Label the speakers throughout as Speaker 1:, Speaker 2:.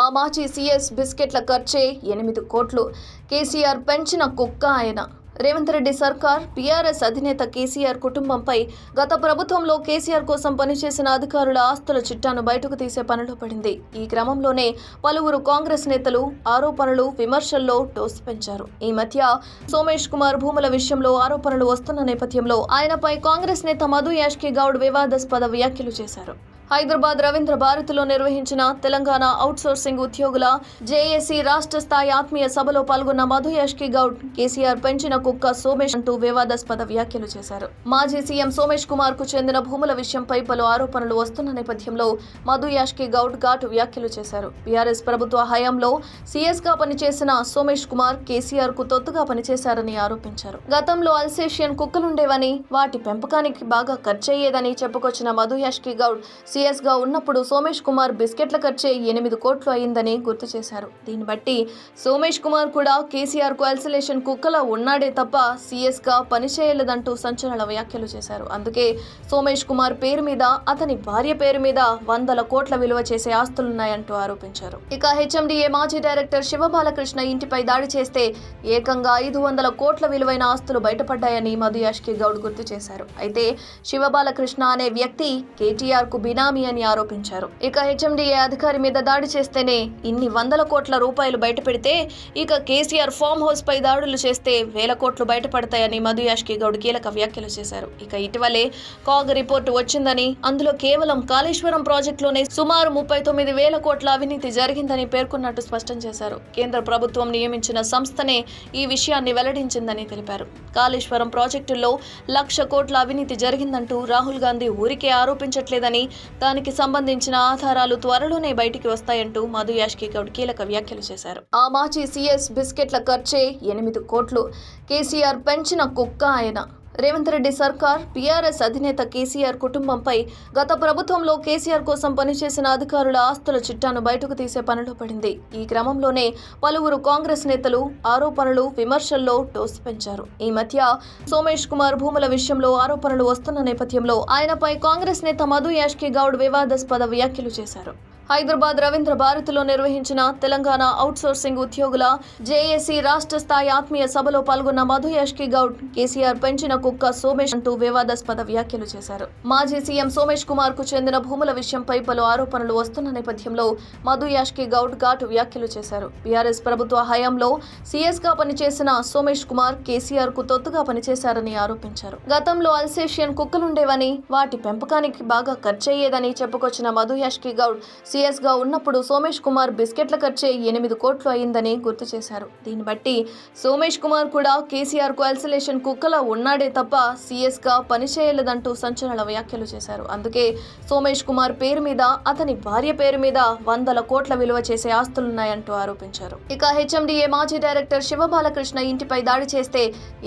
Speaker 1: ఆ మాజీ సీఎస్ బిస్కెట్ల ఖర్చే ఎనిమిది కోట్లు. కేసీఆర్ పెంచిన కుక్క ఆయన. రేవంత్ రెడ్డి సర్కార్ పీఆర్ఎస్ అధినేత కేసీఆర్ కుటుంబంపై గత ప్రభుత్వంలో కేసీఆర్ కోసం పనిచేసిన అధికారుల ఆస్తుల చిట్టాను బయటకు తీసే పనిలో పడింది. ఈ క్రమంలోనే పలువురు కాంగ్రెస్ నేతలు ఆరోపణలు విమర్శల్లో టోస్ పెంచారు. ఈ మధ్య సోమేష్ కుమార్ భూముల విషయంలో ఆరోపణలు వస్తున్న నేపథ్యంలో ఆయనపై కాంగ్రెస్ నేత మధు యాష్కి గౌడ్ వివాదాస్పద వ్యాఖ్యలు చేశారు. హైదరాబాద్ రవీంద్ర భారతిలో నిర్వహించిన తెలంగాణ అవుట్సోర్సింగ్ ఉద్యోగుల జేఏసీ రాష్ట్ర స్థాయి ఆత్మీయ సభలో పాల్గొన్న మధు యాష్కి గౌడ్ కేసీఆర్ పెంచిన కుక్క సోమేష్ అంటూ వివాదాస్పద వ్యాఖ్యలు చేశారు. మాజీ సీఎం సోమేష్ కుమార్కు చెందిన భూముల విషయంపై పలు ఆరోపణలు వస్తున్న నేపథ్యంలో మధు యాష్కి గౌడ్ ఘాటు వ్యాఖ్యలు చేశారు. బీఆర్ఎస్ ప్రభుత్వ హయాంలో సీఎస్గా పనిచేసిన సోమేష్ కుమార్ కేసీఆర్కు తొత్తుగా పనిచేశారని ఆరోపించారు. గతంలో అల్సేషియన్ కుక్కలుండేవని వాటి పెంపకానికి బాగా ఖర్చయ్యేదని చెప్పుకొచ్చిన మధు యాష్కి గౌడ్ సీఎస్గా ఉన్నప్పుడు సోమేష్ కుమార్ బిస్కెట్ల ఖర్చే ఎనిమిది కోట్లు అయిందని గుర్తు చేశారు. దీన్ని బట్టి సోమేష్ కుమార్ కూడా కేసీఆర్కు కుక్కలా ఉన్నాడే తప్ప సీఎస్గా పనిచేయలేదంటూ సంచలన వ్యాఖ్యలు చేశారు. అందుకే సోమేష్ కుమార్ పేరు మీద అతని భార్య పేరు మీద వందల కోట్ల విలువ చేసే ఆస్తులున్నాయంటూ ఆరోపించారు. ఇక హెచ్ఎండిఏ మాజీ డైరెక్టర్ శివబాలకృష్ణ ఇంటిపై దాడి చేస్తే ఏకంగా ఐదు వందల కోట్ల విలువైన ఆస్తులు బయటపడ్డాయని మధు యాష్కి గౌడ్ గుర్తు చేశారు. అయితే శివబాలకృష్ణ అనే వ్యక్తి కేటీఆర్ బినా బినామీ అని ఆరోపించారు. ఇక హెచ్ఎండిఏ అధికారి మీద దాడి చేస్తేనే ఇన్ని వందల కోట్ల రూపాయలు బయటపెడితే ఇక కేసీఆర్ ఫామ్ హౌస్ పై దాడులు చేస్తే వేల కోట్లు బయటపడతాయని మధు యాష్కి గౌడ్ కీలక వ్యాఖ్యలు చేశారు. ఇక ఇటీవలే కాగ్ రిపోర్టు వచ్చిందని అందులో కేవలం కాళేశ్వరం ప్రాజెక్టులోనే సుమారు ముప్పై తొమ్మిది వేల కోట్ల అవినీతి జరిగిందని పేర్కొన్నట్టు స్పష్టం చేశారు. కేంద్ర ప్రభుత్వం నియమించిన సంస్థనే ఈ విషయాన్ని వెల్లడించిందని తెలిపారు. కాళేశ్వరం ప్రాజెక్టుల్లో లక్ష కోట్ల అవినీతి జరిగిందంటూ రాహుల్ గాంధీ ఊరికే ఆరోపించట్లేదని దానికి సంబంధించిన ఆధారాలు త్వరలోనే బయటికి వస్తాయంటూ మధు యాష్కి గౌడ్ కీలక వ్యాఖ్యలు చేశారు. ఆ మాజీ సీఎస్ బిస్కెట్ల ఖర్చే ఎనిమిది కోట్లు. కేసీఆర్ పెంచిన కుక్క ఆయన. రేవంత్ రెడ్డి సర్కార్ పీఆర్ఎస్ అధినేత కేసీఆర్ కుటుంబంపై గత ప్రభుత్వంలో కేసీఆర్ కోసం పనిచేసిన అధికారుల ఆస్తుల చిట్టాను బయటకు తీసే పనిలో పడింది. ఈ క్రమంలోనే పలువురు కాంగ్రెస్ నేతలు ఆరోపణలు విమర్శల్లో టోస్ పెంచారు. ఈ మధ్య సోమేష్ కుమార్ భూముల విషయంలో ఆరోపణలు వస్తున్న నేపథ్యంలో ఆయనపై కాంగ్రెస్ నేత మధు యాష్కి గౌడ్ వివాదాస్పద వ్యాఖ్యలు చేశారు. హైదరాబాద్ రవీంద్ర భారతిలో నిర్వహించిన తెలంగాణ అవుట్సోర్సింగ్ ఉద్యోగుల జేఏసీ రాష్ట్ర స్థాయి ఆత్మీయ సభలో పాల్గొన్న మధు యాష్కి గౌడ్ కేసీఆర్ పెంచిన కుక్క సోమేష్ అంటూ వివాదాస్పద వ్యాఖ్యలు చేశారు. మాజీ సీఎం సోమేష్ కుమార్కు చెందిన భూముల విషయంపై పలు ఆరోపణలు వస్తున్న నేపథ్యంలో మధు యాష్కి గౌడ్ ఘాటు వ్యాఖ్యలు చేశారు. బీఆర్ఎస్ ప్రభుత్వ హయాంలో సీఎస్గా పనిచేసిన సోమేష్ కుమార్ కేసీఆర్కు తొత్తుగా పనిచేశారని ఆరోపించారు. గతంలో అల్సేషియన్ కుక్కలుండేవని వాటి పెంపకానికి బాగా ఖర్చయ్యేదని చెప్పుకొచ్చిన మధు యాష్కి గౌడ్ సీఎస్గా ఉన్నప్పుడు సోమేష్ కుమార్ బిస్కెట్ల ఖర్చే ఎనిమిది కోట్లు అయిందని గుర్తు చేశారు. దీన్ని బట్టి సోమేష్ కుమార్ కూడా కేసీఆర్కు కుక్కలా ఉన్నాడే తప్ప సీఎస్గా పనిచేయలేదంటూ సంచలన వ్యాఖ్యలు చేశారు. అందుకే సోమేష్ కుమార్ పేరు మీద అతని భార్య పేరు మీద వందల కోట్ల విలువ చేసే ఆస్తులున్నాయంటూ ఆరోపించారు. ఇక హెచ్ఎండిఏ మాజీ డైరెక్టర్ శివబాలకృష్ణ ఇంటిపై దాడి చేస్తే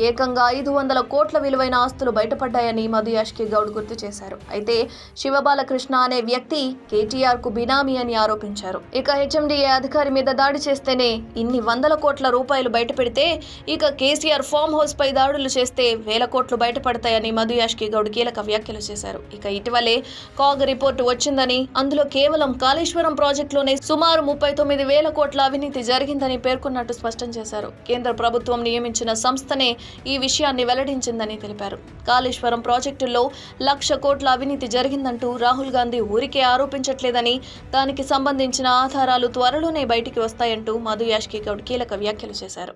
Speaker 1: ఏకంగా ఐదు వందల కోట్ల విలువైన ఆస్తులు బయటపడ్డాయని మధు యాష్కి గౌడ్ గుర్తు చేశారు. అయితే శివబాలకృష్ణ అనే వ్యక్తి కేటీఆర్ బినా బినామీ అని ఆరోపించారు. ఇక హెచ్ఎండిఏ అధికారి మీద దాడి చేస్తేనే ఇన్ని వందల కోట్ల రూపాయలు బయటపెడితే ఇక కేసీఆర్ ఫామ్ హౌస్ పై దాడులు చేస్తే వేల కోట్లు బయటపడతాయని మధు యాష్కి గౌడ్ కీలక వ్యాఖ్యలు చేశారు. ఇక ఇటీవలే కాగ్ రిపోర్టు వచ్చిందని అందులో కేవలం కాళేశ్వరం ప్రాజెక్టులోనే సుమారు ముప్పై తొమ్మిది వేల కోట్ల అవినీతి జరిగిందని పేర్కొన్నట్టు స్పష్టం చేశారు. కేంద్ర ప్రభుత్వం నియమించిన సంస్థనే ఈ విషయాన్ని వెల్లడించిందని తెలిపారు. కాళేశ్వరం ప్రాజెక్టుల్లో లక్ష కోట్ల అవినీతి జరిగిందంటూ రాహుల్ గాంధీ ఊరికే ఆరోపించట్లేదని దానికి సంబంధించిన ఆధారాలు త్వరలోనే బయటికి వస్తాయంటూ మధు యాష్కి గౌడ్ కీలక వ్యాఖ్యలు చేశారు.